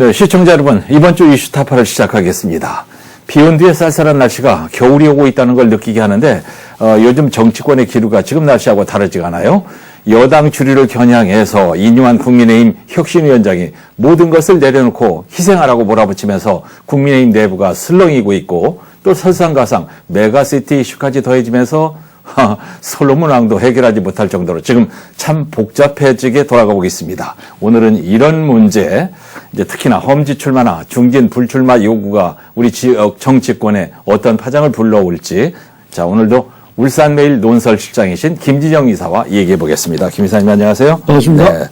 네, 시청자 여러분, 이번 주 이슈타파를 시작하겠습니다. 비온 뒤에 쌀쌀한 날씨가 겨울이 오고 있다는 걸 느끼게 하는데, 어, 요즘 정치권의 기류가 지금 날씨하고 다르지가 않아요. 여당 주류를 겨냥해서 이뉴한 국민의힘 혁신위원장이 모든 것을 내려놓고 희생하라고 몰아붙이면서 국민의힘 내부가 슬렁이고 있고, 또 설상가상 메가시티 이슈까지 더해지면서 하, 솔로몬 왕도 해결하지 못할 정도로 지금 참 복잡해지게 돌아가고 있습니다. 오늘은 이런 문제, 이제 특히나 험지 출마나 중진 불출마 요구가 우리 지역 정치권에 어떤 파장을 불러올지, 자, 오늘도 울산매일 논설실장이신 김진영 이사와 얘기해 보겠습니다. 김 이사님 안녕하세요. 반갑습니다.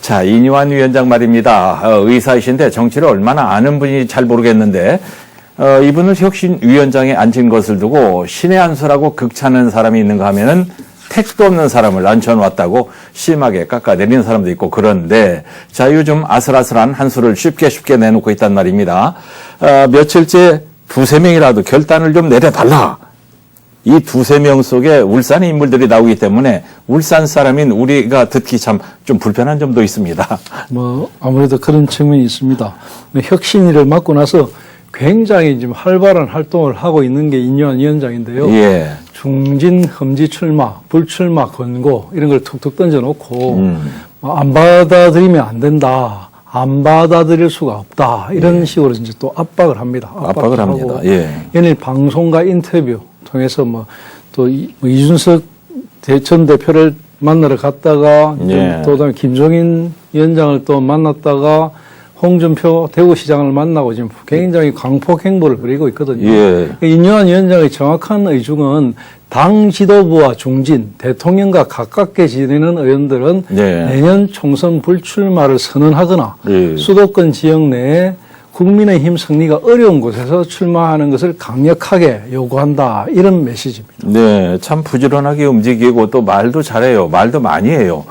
자, 이니환 위원장 말입니다. 어, 의사이신데 정치를 얼마나 아는 분이 잘 모르겠는데, 어, 이분을 혁신위원장에 앉힌 것을 두고 신의 한 수라고 극찬하는 사람이 있는가 하면은 택도 없는 사람을 앉혀놓았다고 심하게 깎아내리는 사람도 있고 그런데 자 요즘 아슬아슬한 한 수를 쉽게 쉽게 내놓고 있단 말입니다. 어, 며칠째 두세 명이라도 결단을 좀 내려달라. 이 두세 명 속에 울산의 인물들이 나오기 때문에 울산 사람인 우리가 듣기 참 좀 불편한 점도 있습니다. 뭐 아무래도 그런 측면이 있습니다. 뭐 혁신위를 맡고 나서 굉장히 지금 활발한 활동을 하고 있는 게 인유한 위원장인데요. 예. 중진 험지 출마, 불출마 권고 이런 걸 툭툭 던져놓고 음. 뭐안 받아들이면 안 된다. 안 받아들일 수가 없다. 이런 식으로 이제 또 압박을 합니다. 예. 압박을 압박도 합니다. 예. 연일 방송과 인터뷰 통해서 뭐 또 이준석 대- 전 대표를 만나러 갔다가 예. 또 그다음에 김종인 위원장을 또 만났다가 홍준표 대구시장을 만나고 지금 굉장히 강폭 행보를 벌이고 있거든요. 예. 인유한 위원장의 정확한 의중은 당 지도부와 중진, 대통령과 가깝게 지내는 의원들은 네. 내년 총선 불출마를 선언하거나 예. 수도권 지역 내에 국민의힘 승리가 어려운 곳에서 출마하는 것을 강력하게 요구한다. 이런 메시지입니다. 네, 참 부지런하게 움직이고 또 말도 잘해요. 말도 많이 해요.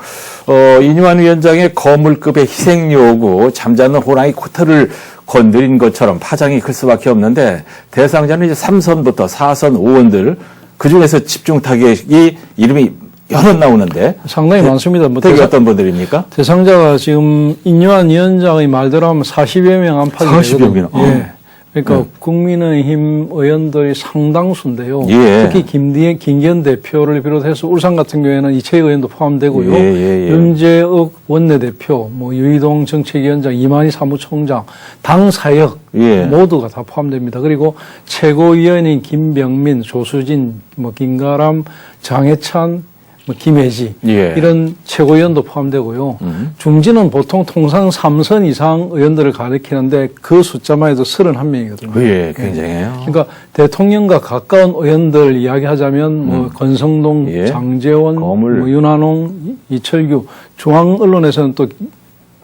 어, 이뉴한 위원장의 거물급의 희생 요구, 잠자는 호랑이 코트를 건드린 것처럼 파장이 클 수밖에 없는데 대상자는 이제 3선부터 4선, 5원들 그 중에서 집중 타격이 이름이 여럿 나오는데 상당히 많습니다. 뭐 대상, 어떤 분들입니까? 대상자가 지금 인유한 위원장의 말대로 하면 40여 명 안팎이 40여 되거든요. 명. 예. 그러니까 국민의힘 의원들이 상당수인데요. 예. 특히 김기현, 김기현 대표를 비롯해서 울산 같은 경우에는 이채희 의원도 포함되고요. 예, 예, 예. 윤재욱 원내대표, 뭐 유희동 정책위원장, 이만희 사무총장, 당 사역 예. 모두가 다 포함됩니다. 그리고 최고위원인 김병민, 조수진, 뭐 김가람, 장해찬, 뭐 김혜지 예. 음. 이런 최고위원도 포함되고요. 중진은 보통 통상 3선 이상 의원들을 가리키는데 그 숫자만 해도 31명이거든요. 예, 굉장해요. 그러니까 대통령과 가까운 의원들 이야기하자면 뭐 권성동, 예. 장재원, 거물. 뭐 윤한홍, 이- 이철규 중앙 언론에서는 또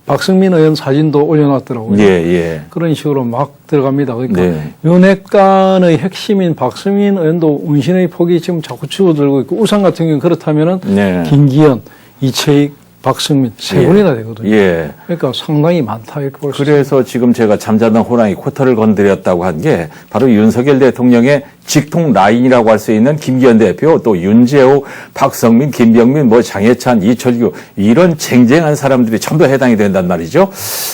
박승민 의원 사진도 올려놨더라고요. 예, 예. 그런 식으로 막 들어갑니다. 그러니까 네. 윤핵관의 핵심인 박승민 의원도 운신의 폭이 지금 자꾸 줄어들고 있고 울산 같은 경우는 그렇다면은 네. 김기현, 이채익, 박승민 세 예. 분이나 되거든요. 예. 그러니까 상당히 많다 이렇게 볼수. 그래서 지금 제가 잠자던 호랑이 코터를 건드렸다고 한 게 바로 윤석열 대통령의 직통 라인이라고 할 수 있는 김기현 대표, 또 윤재호, 박성민, 김병민, 뭐 장해찬, 이철규 이런 쟁쟁한 사람들이 전부 해당이 된단 말이죠.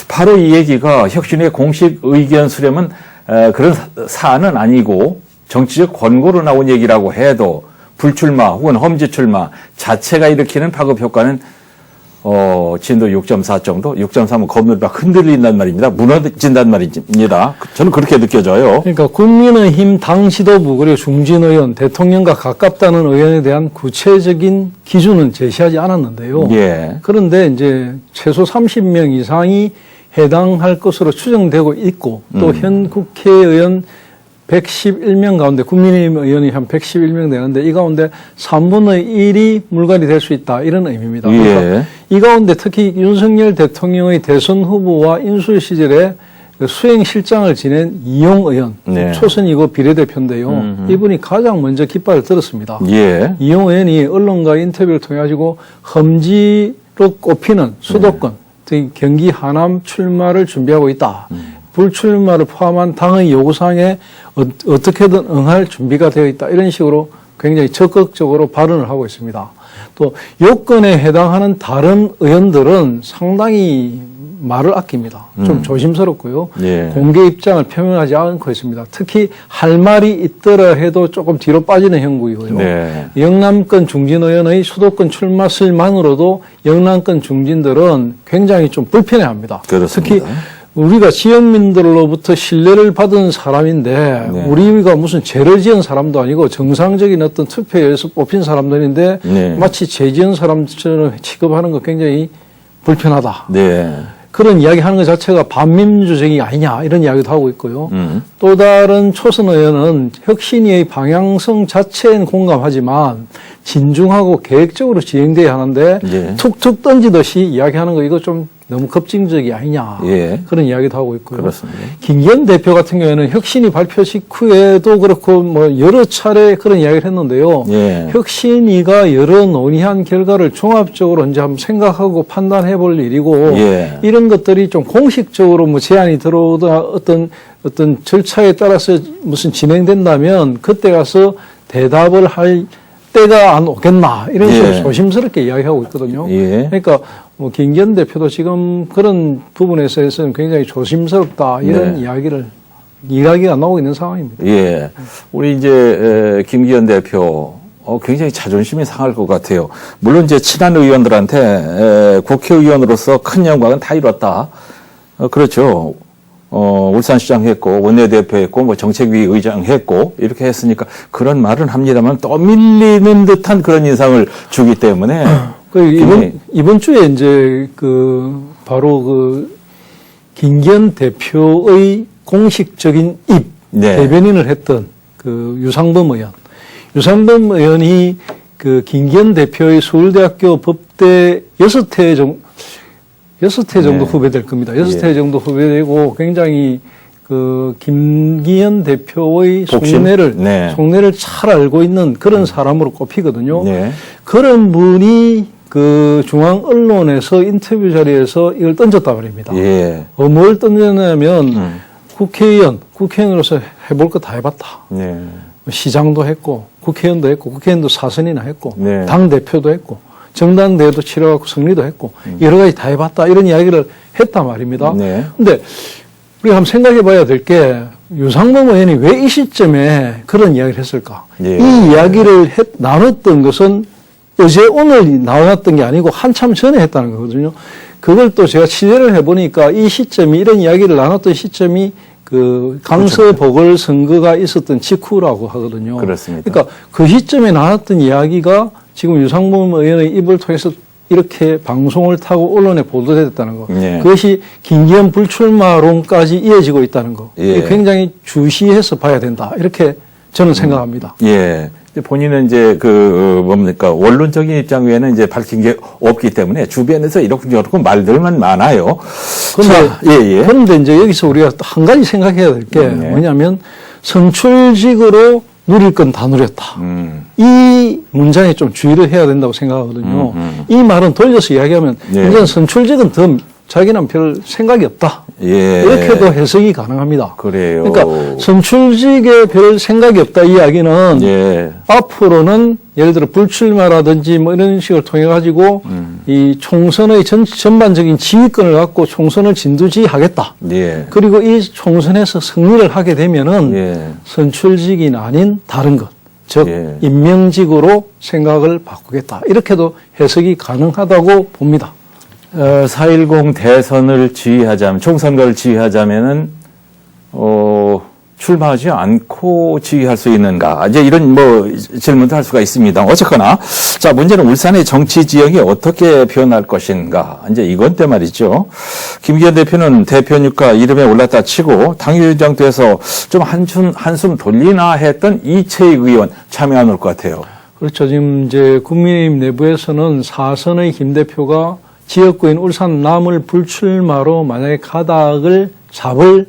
바로 이 얘기가 혁신의 공식 의견 수렴은 에, 그런 사- 사안은 아니고 정치적 권고로 나온 얘기라고 해도 불출마 혹은 험지 출마 자체가 일으키는 파급 효과는 어, 진도 6.4 정도? 6.3은 건물 막 흔들린단 말입니다. 무너진단 말입니다. 저는 그렇게 느껴져요. 그러니까 국민의힘 당 지도부 그리고 중진 의원, 대통령과 가깝다는 의원에 대한 구체적인 기준은 제시하지 않았는데요. 예. 그런데 이제 최소 30명 이상이 해당할 것으로 추정되고 있고 또 음. 현 국회의원 111명 가운데 국민의힘 의원이 한 111명 되는데 이 가운데 3분의 1이 물갈이 될 수 있다 이런 의미입니다. 예. 그러니까 이 가운데 특히 윤석열 대통령의 대선 후보와 인수 시절에 그 수행 실장을 지낸 이용 의원 네. 초선이고 비례대표인데요. 이분이 가장 먼저 깃발을 들었습니다. 예. 이용 의원이 언론과 인터뷰를 통해 가지고 험지로 꼽히는 수도권, 특히 경기 하남 출마를 준비하고 있다. 불출마를 포함한 당의 요구사항에 어, 어떻게든 응할 준비가 되어 있다. 이런 식으로 굉장히 적극적으로 발언을 하고 있습니다. 또 요건에 해당하는 다른 의원들은 상당히 말을 아낍니다. 좀 조심스럽고요. 예. 공개 입장을 표명하지 않고 있습니다. 특히 할 말이 있더라 해도 조금 뒤로 빠지는 형국이고요. 네. 영남권 중진 의원의 수도권 출마설만으로도 영남권 중진들은 굉장히 좀 불편해합니다. 그렇습니다. 특히 우리가 지역민들로부터 신뢰를 받은 사람인데 네. 우리가 무슨 죄를 지은 사람도 아니고 정상적인 어떤 투표에 의해서 뽑힌 사람들인데 네. 마치 죄 지은 사람처럼 취급하는 거 굉장히 불편하다. 네. 그런 이야기 하는 것 자체가 반민주적이 아니냐 이런 이야기도 하고 있고요. 음. 또 다른 초선 의원은 혁신위의 방향성 자체엔 공감하지만 진중하고 계획적으로 진행돼야 하는데 예. 툭툭 던지듯이 이야기하는 거 이거 좀 너무 급진적이 아니냐 예. 그런 이야기도 하고 있고요. 그렇습니다. 김기현 대표 같은 경우에는 혁신이 발표 직후에도 그렇고 뭐 여러 차례 그런 이야기를 했는데요. 예. 혁신이가 여러 논의한 결과를 종합적으로 이제 한번 생각하고 판단해 볼 일이고 예. 이런 것들이 좀 공식적으로 뭐 제안이 들어오다 어떤 어떤 절차에 따라서 무슨 진행된다면 그때 가서 대답을 할 때가 안 오겠나 이런 예. 식으로 조심스럽게 이야기하고 있거든요. 예. 그러니까 뭐 김기현 대표도 지금 그런 부분에서는 굉장히 조심스럽다 이런 네. 이야기를 이야기가 나오고 있는 상황입니다. 예. 우리 이제 에, 김기현 대표 어, 굉장히 자존심이 상할 것 같아요. 물론 이제 친한 의원들한테 에, 국회의원으로서 큰 영광은 다 이뤘다. 어, 그렇죠. 어, 울산시장 했고, 원내대표 했고, 뭐 정책위 의장 했고, 이렇게 했으니까 그런 말은 합니다만 떠밀리는 듯한 그런 인상을 주기 때문에. 그 이번 굉장히- 이번 주에 이제 그 바로 그 김기현 대표의 공식적인 입 네. 대변인을 했던 그 유상범 의원, 유상범 의원이 그 김기현 대표의 서울대학교 법대 여섯 회 정도 여섯 회 정도 네. 후배 될 겁니다. 여섯 예. 회 정도 후배되고 굉장히 그 김기현 대표의 복심? 속내를 네. 속내를 잘 알고 있는 그런 사람으로 꼽히거든요. 네. 그런 분이 그 중앙 언론에서 인터뷰 자리에서 이걸 던졌단 말입니다. 예. 어, 뭘 던졌냐면 음. 국회의원, 국회의원으로서 해볼 거 다 해봤다. 네. 시장도 했고, 국회의원도 했고, 국회의원도 사선이나 했고, 네. 당 대표도 했고, 정당대회도 치러갖고 승리도 했고, 음. 여러 가지 다 해봤다 이런 이야기를 했단 말입니다. 네. 근데 우리가 한번 생각해 봐야 될 게 유상범 의원이 왜 이 시점에 그런 이야기를 했을까? 예. 이 이야기를 했- 나눴던 것은 어제 오늘 나왔던 게 아니고 한참 전에 했다는 거거든요. 그걸 또 제가 취재를 해보니까 이 시점이 이런 이야기를 나눴던 시점이 그 강서 보궐 선거가 있었던 직후라고 하거든요. 그렇습니다. 그러니까 그 시점에 나눴던 이야기가 지금 유상범 의원의 입을 통해서 이렇게 방송을 타고 언론에 보도됐다는 거. 예. 그것이 김기현 불출마론까지 이어지고 있다는 거. 예. 굉장히 주시해서 봐야 된다. 이렇게 저는 생각합니다. 예. 본인은 이제 그 어, 뭡니까 원론적인 입장 외에는 이제 밝힌 게 없기 때문에 주변에서 이렇게 저렇게 말들만 많아요. 그런데, 자, 예, 예. 그런데 이제 여기서 우리가 또한 가지 생각해야 될게 네. 뭐냐면 선출직으로 누릴 건 다 누렸다. 음, 이 문장에 좀 주의를 해야 된다고 생각하거든요. 음, 이 말은 돌려서 이야기하면 예. 이제 선출직은 더 자기는 별 생각이 없다. 예. 이렇게도 해석이 가능합니다. 그래요. 그러니까 선출직에 별 생각이 없다 이 이야기는 예. 앞으로는 예를 들어 불출마라든지 뭐 이런 식을 통해 가지고 음. 이 총선의 전, 전반적인 지휘권을 갖고 총선을 진두지휘하겠다. 예. 그리고 이 총선에서 승리를 하게 되면은 예. 선출직이 아닌 다른 것, 즉 예. 임명직으로 생각을 바꾸겠다. 이렇게도 해석이 가능하다고 봅니다. 어, 4.10 대선을 지휘하자면, 총선거를 지휘하자면은, 어, 출마하지 않고 지휘할 수 있는가. 이제 이런 뭐 질문도 할 수가 있습니다. 어쨌거나. 자, 문제는 울산의 정치 지형이 어떻게 변할 것인가. 이제 이건 때 말이죠. 김기현 대표는 대표니까 이름에 올랐다 치고 돼서 좀 한숨, 한숨 돌리나 했던 이채익 의원 참여 안 올 것 같아요. 그렇죠. 지금 이제 국민의힘 내부에서는 사선의 김 대표가 지역구인 울산 남을 불출마로 만약에 가닥을 잡을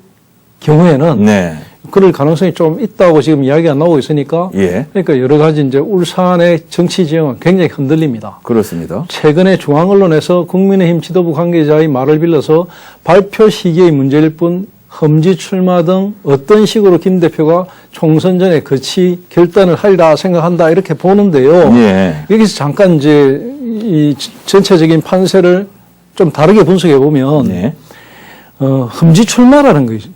경우에는 네. 그럴 가능성이 좀 있다고 지금 이야기가 나오고 있으니까 예. 그러니까 여러 가지 이제 울산의 정치 지형은 굉장히 흔들립니다. 그렇습니다. 최근에 중앙 언론에서 국민의힘 지도부 관계자의 말을 빌려서 발표 시기의 문제일 뿐 험지 출마 등 어떤 식으로 김 대표가 총선 전에 거치 결단을 하리라 생각한다 이렇게 보는데요. 예. 여기서 잠깐 이제 이 전체적인 판세를 좀 다르게 분석해 보면 네. 어, 험지 출마라는 거죠.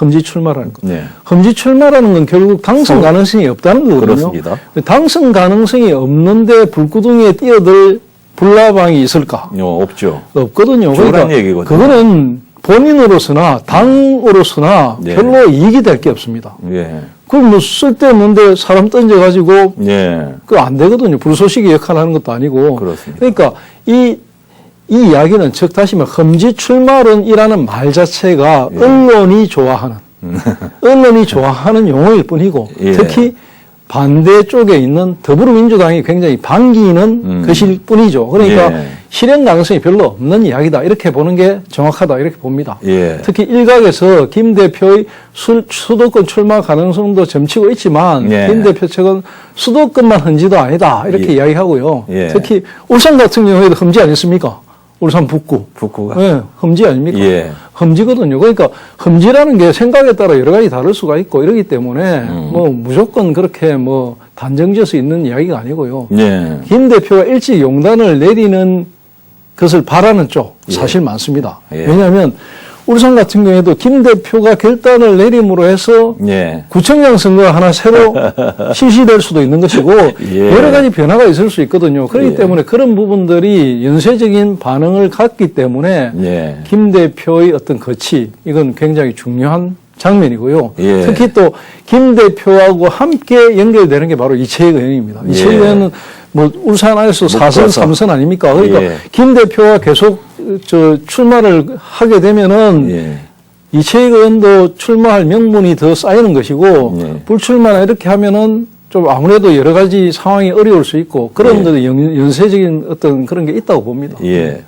험지 출마라는 거. 네. 험지 출마라는 건 결국 당선 가능성이 없다는 거거든요. 그렇습니다. 당선 가능성이 없는데 불구덩이에 뛰어들 불나방이 있을까? 어, 없죠. 없거든요. 그러니까 얘기거든요. 그거는 본인으로서나 당으로서나 네. 별로 이익이 될 게 없습니다. 예. 그럼 뭐 쓸데없는데 사람 던져가지고 예. 그안 되거든요. 불쏘시개 역할을 하는 것도 아니고. 그렇습니다. 그러니까 이, 이 이야기는 즉 다시 말해 험지 출마론이라는 말 자체가 예. 언론이 좋아하는 언론이 좋아하는 용어일 뿐이고 예. 특히 반대 쪽에 있는 더불어민주당이 굉장히 반기는 음. 것일 뿐이죠. 그러니까 예. 실현 가능성이 별로 없는 이야기다. 이렇게 보는 게 정확하다. 이렇게 봅니다. 예. 특히 일각에서 김 대표의 수, 수도권 출마 가능성도 점치고 있지만 예. 김 대표 측은 수도권만 험지도 아니다. 이렇게 예. 이야기하고요. 예. 특히 울산 같은 경우에도 험지 아니었습니까? 울산 북구. 북구가. 네, 험지 아닙니까? 예. 험지거든요. 그러니까 험지라는 게 생각에 따라 여러 가지 다를 수가 있고 이러기 때문에 음. 뭐 무조건 그렇게 뭐 단정지어서 있는 이야기가 아니고요. 예. 김 대표가 일찍 용단을 내리는 것을 바라는 쪽 사실 많습니다. 예. 왜냐하면 울산 같은 경우에도 김 대표가 결단을 내림으로 해서 예. 구청장 선거가 하나 새로 실시될 수도 있는 것이고 예. 여러 가지 변화가 있을 수 있거든요. 그렇기 예. 때문에 그런 부분들이 연쇄적인 반응을 갖기 때문에 예. 김 대표의 어떤 거치 이건 굉장히 중요한 장면이고요. 예. 특히 또 김 대표하고 함께 연결되는 게 바로 이채익 의원입니다. 예. 이채익 의원은 뭐 울산 안에서 사선. 삼선 아닙니까? 그러니까 예. 김 대표가 계속 저 출마를 하게 되면은 예. 이채익 의원도 출마할 명분이 더 쌓이는 것이고 예. 불출마나 이렇게 하면은 좀 아무래도 여러 가지 상황이 어려울 수 있고 그런 예. 연- 연쇄적인 어떤 그런 게 있다고 봅니다. 예.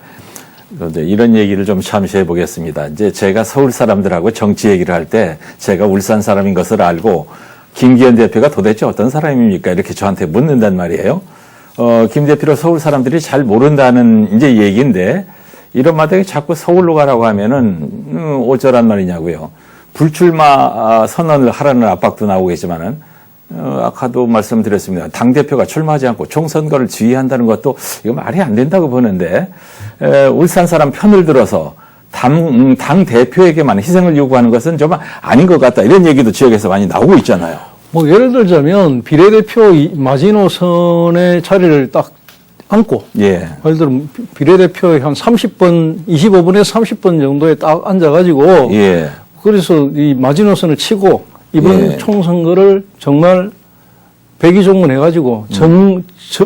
그런데 이런 얘기를 좀 잠시 해보겠습니다. 이제 제가 서울 사람들하고 정치 얘기를 할 때 제가 울산 사람인 것을 알고 김기현 대표가 도대체 어떤 사람입니까? 이렇게 저한테 묻는단 말이에요. 어, 김 대표를 서울 사람들이 잘 모른다는 이제 얘기인데 이런 마당에 자꾸 서울로 가라고 하면은 음, 어쩌란 말이냐고요. 불출마 아, 선언을 하라는 압박도 나오고 계지만은 어, 아까도 말씀드렸습니다. 당 대표가 출마하지 않고 총선거를 지휘한다는 것도 이거 말이 안 된다고 보는데 에, 울산 사람 편을 들어서 당, 음, 당 대표에게만 희생을 요구하는 것은 좀 아닌 것 같다 이런 얘기도 지역에서 많이 나오고 있잖아요. 뭐 예를 들자면 비례대표 이- 마지노선의 자리를 딱 앉고 예, 예를 들어 비례대표의 한 30번, 25분에서 30번 정도에 딱 앉아가지고 예, 그래서 이 마지노선을 치고 이번 예. 총선거를 정말 백의종문 해가지고 정, 저,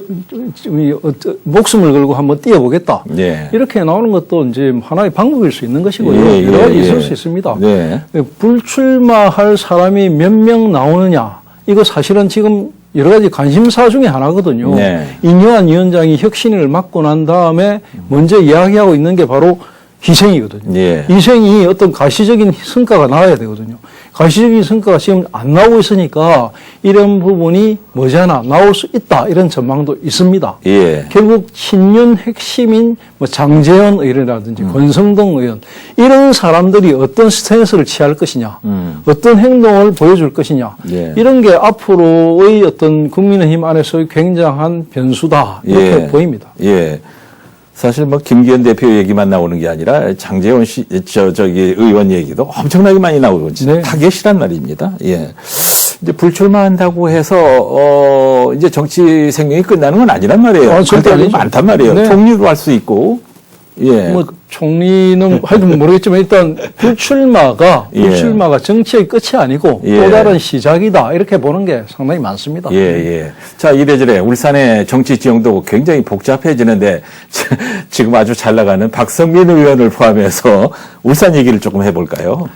저, 이 어떠- 목숨을 걸고 한번 뛰어보겠다. 예. 이렇게 나오는 것도 이제 하나의 방법일 수 있는 것이고요. 예, 여러 예, 가지 예. 있을 수 있습니다. 네, 불출마할 사람이 몇 명 나오느냐. 이거 사실은 지금 여러 가지 관심사 중에 하나거든요. 네. 인요한 위원장이 혁신을 맡고 난 다음에 먼저 이야기하고 있는 게 바로 희생이거든요. 예. 희생이 어떤 가시적인 성과가 나와야 되거든요. 가시적인 성과가 지금 안 나오고 있으니까 이런 부분이 머지않아 나올 수 있다. 이런 전망도 있습니다. 예, 결국 친윤 핵심인 뭐 장재현 의원이라든지 음. 권성동 의원 이런 사람들이 어떤 스탠스를 취할 것이냐, 음. 어떤 행동을 보여줄 것이냐 예. 이런 게 앞으로의 어떤 국민의힘 안에서의 굉장한 변수다 이렇게 예. 보입니다. 예. 사실 뭐 김기현 대표 얘기만 나오는 게 아니라 장재원 씨, 저, 저기 의원 얘기도 엄청나게 많이 나오고 네. 타겟이란 말입니다. 예. 이제 불출마한다고 해서, 어, 이제 정치 생명이 끝나는 건 아니란 말이에요. 아, 절대 아니죠. 많단 말이에요. 네. 총리로 할수 있고, 예. 뭐 총리는 하여튼 모르겠지만 일단 불출마가 예. 불출마가 정치의 끝이 아니고 예. 또 다른 시작이다 이렇게 보는 게 상당히 많습니다. 예, 예. 자, 이래저래 울산의 정치 지형도 굉장히 복잡해지는데 지금 아주 잘 나가는 박성민 의원을 포함해서 울산 얘기를 조금 해볼까요?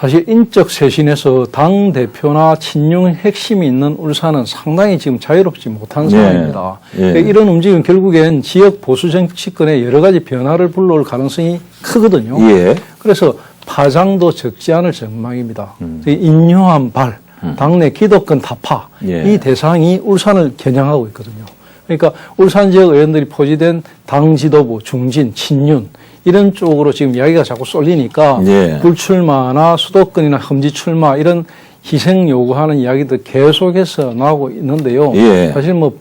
사실 인적 쇄신에서 당 대표나 친윤 핵심이 있는 울산은 상당히 지금 자유롭지 못한 예. 상황입니다. 예. 그러니까 이런 움직임은 결국엔 지역 보수 정치권에 여러 가지 변화를 불러올 가능성이 크거든요. 예. 그래서 파장도 적지 않을 전망입니다. 음. 이 인요한 발, 당내 기득권 타파 예. 이 대상이 울산을 겨냥하고 있거든요. 그러니까 울산 지역 의원들이 포지된 당 지도부, 중진, 친윤 이런 쪽으로 지금 이야기가 자꾸 쏠리니까 예. 불출마나 수도권이나 험지 출마 이런 희생 요구하는 이야기들 계속해서 나오고 있는데요. 예. 사실 뭐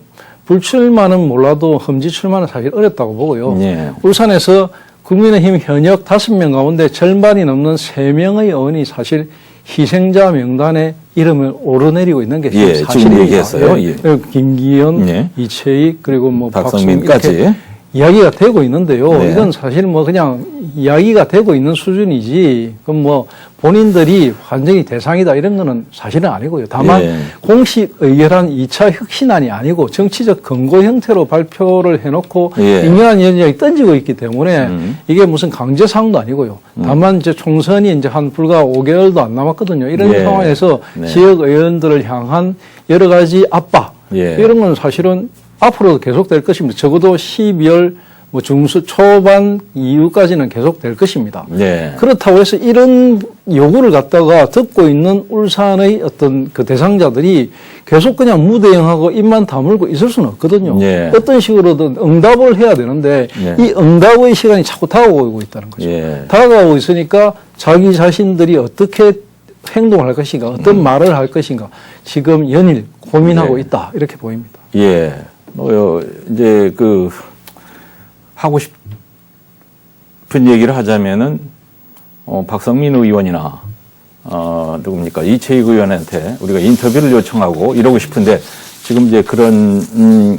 불출마는 몰라도 험지 출마는 사실 어렵다고 보고요. 예. 울산에서 국민의힘 현역 다섯 명 가운데 절반이 넘는 세명의 의원이 사실 희생자 명단에 이름을 오르내리고 있는 게 예, 지금 사실입니다. 얘기했어요. 예. 김기현, 예. 이채익 그리고 뭐 박성민까지. 이야기가 되고 있는데요. 네. 이건 사실 뭐 그냥 이야기가 되고 있는 수준이지. 그럼 뭐 본인들이 완전히 대상이다 이런 거는 사실은 아니고요. 다만 예. 공식 의결한 2차 혁신안이 아니고 정치적 근거 형태로 발표를 해놓고 예. 인연한 위원장이 던지고 있기 때문에 음. 이게 무슨 강제상도 아니고요. 다만 이제 총선이 이제 한 불과 5개월도 안 남았거든요. 이런 예. 상황에서 네. 지역 의원들을 향한 여러 가지 압박 예. 이런 건 사실은 앞으로도 계속될 것입니다. 적어도 12월 뭐 중수 초반 이후까지는 계속될 것입니다. 네. 그렇다고 해서 이런 요구를 갖다가 듣고 있는 울산의 어떤 그 대상자들이 계속 그냥 무대응하고 입만 다물고 있을 수는 없거든요. 예. 어떤 식으로든 응답을 해야 되는데 예. 이 응답의 시간이 자꾸 다가오고 있다는 거죠. 예. 다가오고 있으니까 자기 자신들이 어떻게 행동을 할 것인가, 어떤 말을 할 것인가 지금 연일 고민하고 음. 네. 있다 이렇게 보입니다. 예. 뭐, 이제 그, 하고 싶은 얘기를 하자면은, 어, 박성민 의원이나, 어, 누굽니까, 이채익 의원한테 우리가 인터뷰를 요청하고 이러고 싶은데, 지금 이제 그런, 음,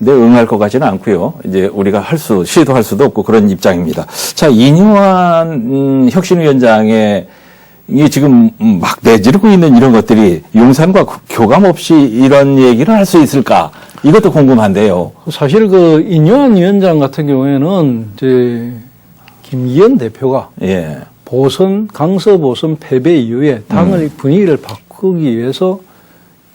내 응할 것 같지는 않고요. 이제 우리가 할 수, 시도할 수도 없고 그런 입장입니다. 자, 이뇨한 음, 혁신위원장의 이게 지금 음, 막 내지르고 있는 이런 것들이 용산과 그 교감 없이 이런 얘기를 할 수 있을까? 이것도 궁금한데요. 사실 그 인요한 위원장 같은 경우에는 이제 김기현 대표가 예. 보선 강서 보선 패배 이후에 당을 음. 분위기를 바꾸기 위해서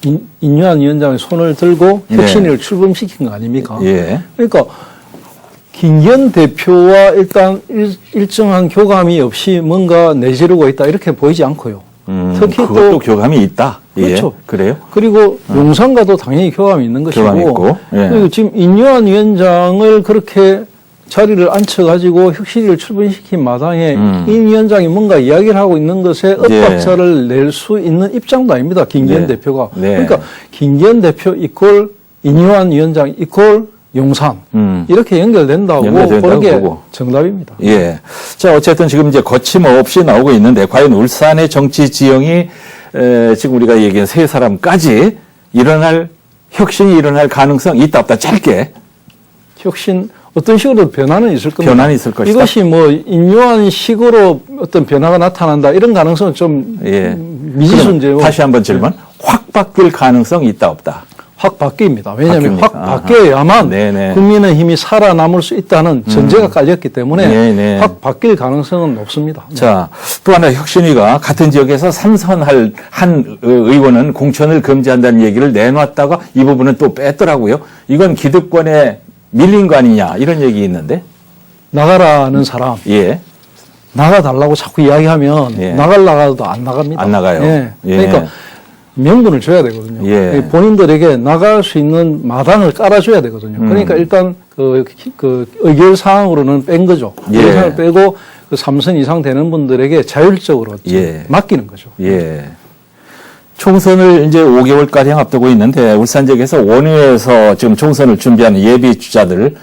인, 인요한 위원장의 손을 들고 네. 혁신위를 출범시킨 거 아닙니까? 예. 그러니까 김기현 대표와 일단 일, 정한 교감이 없이 뭔가 내지르고 있다 이렇게 보이지 않고요. 음, 특히 그것도 또 교감이 있다. 그렇죠. 예. 그래요? 그리고 용산과도 당연히 교감이 있는 것이고 교감이 있고, 예. 그리고 지금 인요한 위원장을 그렇게 자리를 앉혀가지고 혁신위를 출범시킨 마당에 음. 이 위원장이 뭔가 이야기를 하고 있는 것에 예. 엇박자를 낼수 있는 입장도 아닙니다. 김기현 네. 대표가. 네. 그러니까 김기현 대표 이퀄 인요한 위원장 이퀄 용산 음. 이렇게 연결된다고 보는 게 보고. 정답입니다. 예. 자, 어쨌든 지금 이제 거침없이 나오고 있는데, 과연 울산의 정치 지형이, 에, 지금 우리가 얘기한 세 사람까지 일어날, 혁신이 일어날 가능성 있다 없다 짧게. 혁신 어떤 식으로 변화는 있을 겁니다. 변화는 있을 것이다. 이것이 뭐 인요한 식으로 어떤 변화가 나타난다 이런 가능성은 좀 예. 미지수인데요. 다시 한번 질문. 확 바뀔 가능성 있다 없다. 확 바뀝니다. 왜냐하면 바뀝니까? 확. 바뀌어야만 네네. 국민의힘이 살아남을 수 있다는 전제가 깔렸기 때문에 네네. 확 바뀔 가능성은 높습니다. 자, 또 하나 혁신위가 같은 지역에서 삼선할 한 어, 의원은 공천을 금지한다는 얘기를 내놨다가 이 부분은 또 뺐더라고요. 이건 기득권에 밀린 거 아니냐 이런 얘기 있는데. 나가라는 사람 예. 나가달라고 자꾸 이야기하면 예. 나갈라가도 안 나갑니다. 안 나가요. 예. 예. 그러니까 명분을 줘야 되거든요. 예. 본인들에게 나갈 수 있는 마당을 깔아줘야 되거든요. 음. 그러니까 일단 그, 그 의결 사항으로는 뺀 거죠. 예. 의결 사항을 빼고 그 3선 이상 되는 분들에게 자율적으로 예. 맡기는 거죠. 예. 총선을 이제 5개월가량 앞두고 있는데 울산 지역에서 원외에서 지금 총선을 준비하는 예비 주자들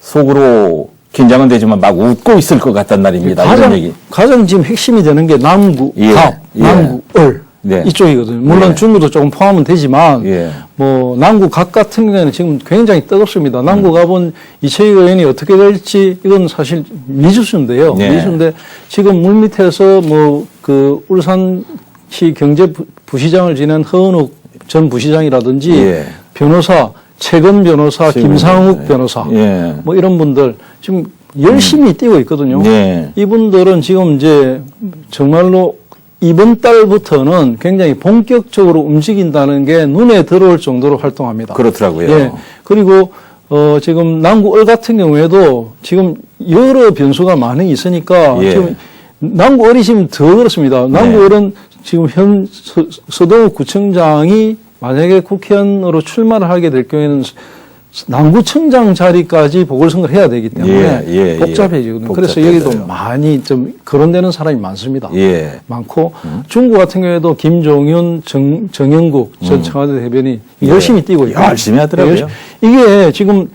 속으로 긴장은 되지만 막 웃고 있을 것 같단 말입니다. 가장. 가장 지금 핵심이 되는 게 남구, 예. 갑, 예. 남구, 을. 네. 이쪽이거든요. 물론 예. 중구도 조금 포함은 되지만, 예. 뭐, 남구 갑 같은 경우에는 지금 굉장히 뜨겁습니다. 남구 갑은 이채익 의원이 어떻게 될지, 이건 사실 미지수인데요. 네. 미지수인데, 지금 물 밑에서 뭐, 그, 울산시 경제 부시장을 지낸 허은욱 전 부시장이라든지, 예. 변호사, 최근 변호사, 김상욱 변호사. 변호사, 예. 뭐 이런 분들 지금 열심히 뛰고 있거든요. 예. 이분들은 지금 이제 정말로 이번 달부터는 굉장히 본격적으로 움직인다는 게 눈에 들어올 정도로 활동합니다. 그렇더라고요. 예. 그리고 어 지금 남구 을 같은 경우에도 지금 여러 변수가 많이 있으니까 예. 지금 남구 을이 지금 더 그렇습니다. 남구 네. 을은 지금 현 서, 서동욱 구청장이 만약에 국회의원으로 출마를 하게 될 경우에는 남구청장 자리까지 보궐선거를 해야 되기 때문에 예, 예, 예. 복잡해지거든요. 그래서 복잡해져요. 여기도 많이 좀 거론되는 사람이 많습니다. 예. 많고 중국 같은 경우에도 김종윤, 정, 정영국 전 청와대 대변인 열심히 뛰고 있고 음. 예. 열심히 하더라고요. 이게 지금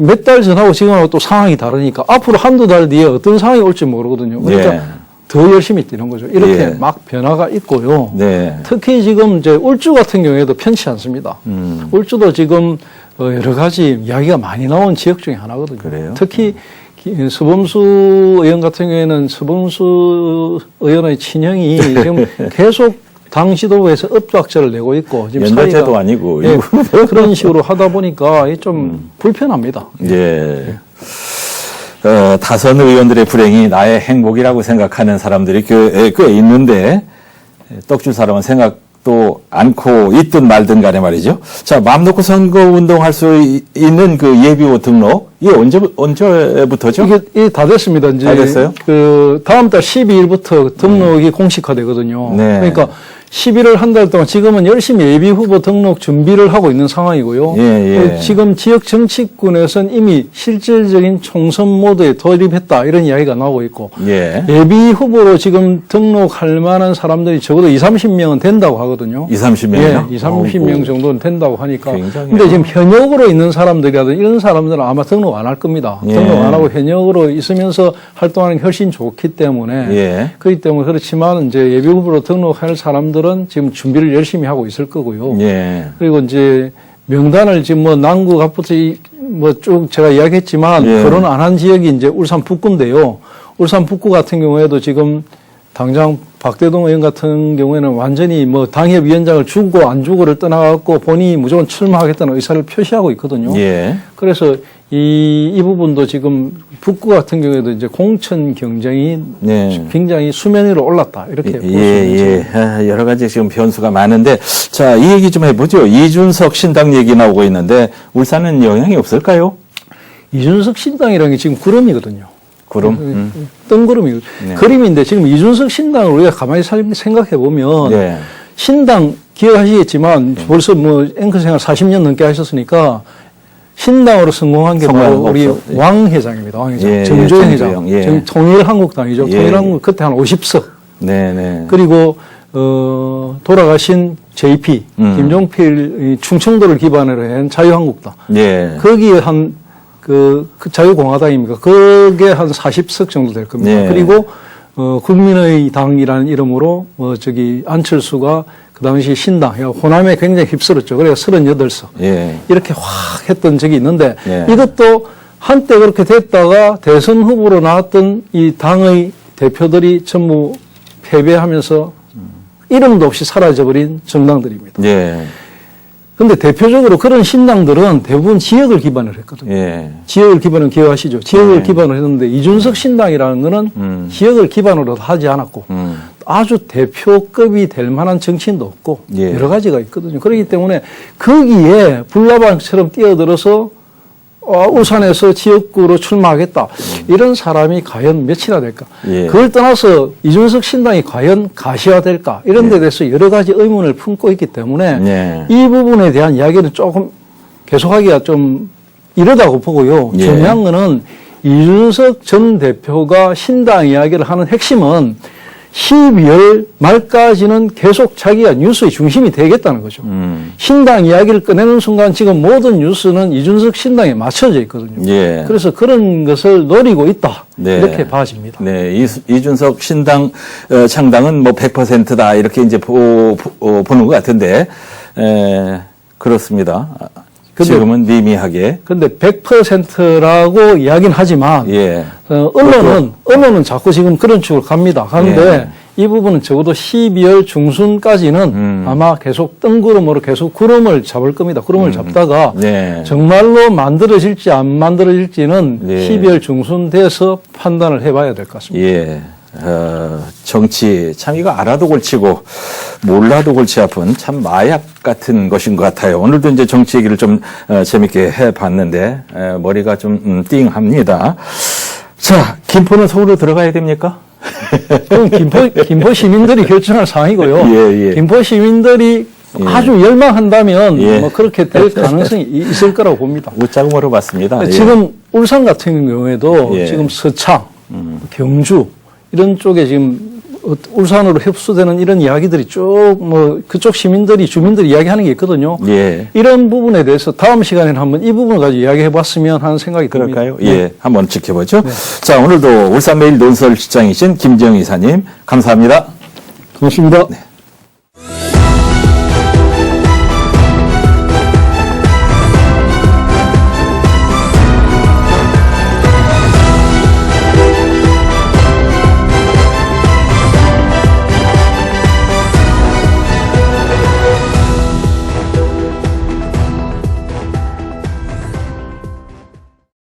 몇 달 전하고 지금하고 또 상황이 다르니까 앞으로 한두 달 뒤에 어떤 상황이 올지 모르거든요. 그러니까 예. 더 열심히 뛰는 거죠. 이렇게 예. 막 변화가 있고요. 네. 특히 지금 이제 울주 같은 경우에도 편치 않습니다. 음. 울주도 지금 어, 여러 가지 이야기가 많이 나온 지역 중에 하나거든요. 그래요? 특히 기- 서범수 의원 같은 경우에는 서범수 의원의 친형이 지금 계속 당 지도부에서 읍박자를 내고 있고 지금 사이가- 아니고 예. 그런 식으로 하다 보니까 좀 음. 불편합니다. 예. 어, 다선 의원들의 불행이 나의 행복이라고 생각하는 사람들이 꽤, 꽤 있는데 떡줄 사람은 생각 도 않고 있든 말든 간에 말이죠. 자, 마음 놓고 선거 운동할 수 이- 있는 그 예비호 등록 이게 언제 언제부터죠? 이게, 이게 다 됐습니다. 이제 다 됐어요? 그 다음 달 12일부터 등록이 공식화되거든요. 네. 그러니까 11월 한 달 동안 지금은 열심히 예비 후보 등록 준비를 하고 있는 상황이고요. 예, 예. 그 지금 지역 정치권에서는 이미 실질적인 총선 모드에 돌입했다 이런 이야기가 나오고 있고 예. 예비 후보로 지금 등록할 만한 사람들이 적어도 2, 30명은 된다고 하거든요. 2, 30명이요? 예, 2, 30명 정도는 된다고 하니까. 굉장히요. 근데 지금 현역으로 있는 사람들이라든 이런 사람들은 아마 등록 안 할 겁니다. 예. 등록 안 하고 현역으로 있으면서 활동하는 게 훨씬 좋기 때문에. 예. 그렇기 때문에 그렇지만 이제 예비 후보로 등록할 사람들 은 지금 준비를 열심히 하고 있을 거고요. 예. 그리고 이제 명단을 지금 뭐 남구 앞부터 뭐 쭉 제가 이야기했지만 예. 결혼 안 한 지역이 이제 울산 북구인데요. 울산 북구 같은 경우에도 지금 당장 박대동 의원 같은 경우에는 완전히 뭐 당협위원장을 주고 안 주고를 떠나갖고 본인이 무조건 출마하겠다는 의사를 표시하고 있거든요. 예. 그래서 이, 이 부분도 지금 북구 같은 경우에도 이제 공천 경쟁이 네. 굉장히 수면 위로 올랐다. 이렇게 볼수 예, 있죠. 예. 아, 여러 가지 지금 변수가 많은데, 자, 이 얘기 좀 해보죠. 이준석 신당 얘기 나오고 있는데, 울산은 영향이 없을까요? 이준석 신당이라는 게 지금 구름이거든요. 구름? 음. 뜬구름이 네. 그림인데 지금 이준석 신당을 우리가 가만히 생각해 보면 네. 신당 기억하시겠지만 벌써 뭐 앵커 생활 40년 넘게 하셨으니까 신당으로 성공한 게 바로 거 우리. 예. 왕 회장입니다. 왕 회장. 예, 예, 정조영 정조영, 회장. 예. 지금 통일한국당이죠. 예. 통일한국 그때 한 50석. 네 네. 그리고 어 돌아가신 JP 음. 김종필 이 충청도를 기반으로 한 자유한국당. 예. 거기에 한, 그, 그 자유공화당입니까? 그게 한 40석 정도 될 겁니다. 네. 그리고, 어, 국민의 당이라는 이름으로, 어, 저기, 안철수가 그 당시 신당, 야, 호남에 굉장히 휩쓸었죠. 그래서 38석. 예. 이렇게 확 했던 적이 있는데, 네. 이것도 한때 그렇게 됐다가 대선 후보로 나왔던 이 당의 대표들이 전부 패배하면서 이름도 없이 사라져버린 정당들입니다. 예. 근데 대표적으로 그런 신당들은 대부분 지역을 기반으로 했거든요. 예. 지역을 기반으로 기억하시죠? 지역을 네. 기반으로 했는데 이준석 신당이라는 거는 음. 지역을 기반으로 하지 않았고 음. 아주 대표급이 될 만한 정치인도 없고 예. 여러 가지가 있거든요. 그렇기 때문에 거기에 불나방처럼 뛰어들어서 어, 울산에서 지역구로 출마하겠다. 이런 사람이 과연 몇이나 될까? 음. 예. 그걸 떠나서 이준석 신당이 과연 가시화될까? 이런 데 대해서 여러 가지 의문을 품고 있기 때문에 예. 이 부분에 대한 이야기는 조금 계속하기가 좀 이르다고 보고요. 예. 중요한 거는 이준석 전 대표가 신당 이야기를 하는 핵심은 12월 말까지는 계속 자기가 뉴스의 중심이 되겠다는 거죠. 음. 신당 이야기를 꺼내는 순간 지금 모든 뉴스는 이준석 신당에 맞춰져 있거든요. 예. 그래서 그런 것을 노리고 있다. 네. 이렇게 봐집니다. 네, 이, 이준석 신당 어, 창당은 뭐 100%다 이렇게 이제 보, 보, 어, 보는 것 같은데 에, 그렇습니다. 아, 근데- 지금은 미미하게 근데 100%라고 이야기는 하지만 예, 어, 언론은 언론은 자꾸 지금 그런 쪽으로 갑니다. 그런데 이 부분은 적어도 12월 중순까지는 예. 음. 아마 계속 뜬구름으로 계속 구름을 잡을 겁니다. 구름을 잡다가 네. 정말로 만들어질지 안 만들어질지는 예. 12월 중순 돼서 판단을 해봐야 될 것 같습니다. 예. 어, 정치 참 이거 알아도 골치고 몰라도 골치 아픈 참 마약 같은 것인 것 같아요. 오늘도 이제 정치 얘기를 좀 어, 재밌게 해봤는데 에, 머리가 좀 음, 띵합니다. 자, 김포는 서울로 들어가야 됩니까? 김포, 김포 시민들이 결정할 사항이고요. 예, 예. 김포 시민들이 예. 아주 열망한다면 예. 뭐 그렇게 될 가능성이 있을 거라고 봅니다. 웃자고 물어봤습니다. 예. 지금 울산 같은 경우에도 예. 음. 지금 서창, 경주 이런 쪽에 지금 어, 울산으로 흡수되는 이런 이야기들이 쭉 뭐 그쪽 시민들이 주민들이 이야기하는 게 있거든요. 예. 이런 부분에 대해서 다음 시간에는 한번 이 부분을 가지고 이야기해 봤으면 하는 생각이 듭니다. 그럴까요? 예. 한번 지켜보죠. 자, 오늘도 울산매일 논설 시장이신 김정희 이사님, 감사합니다. 고맙습니다.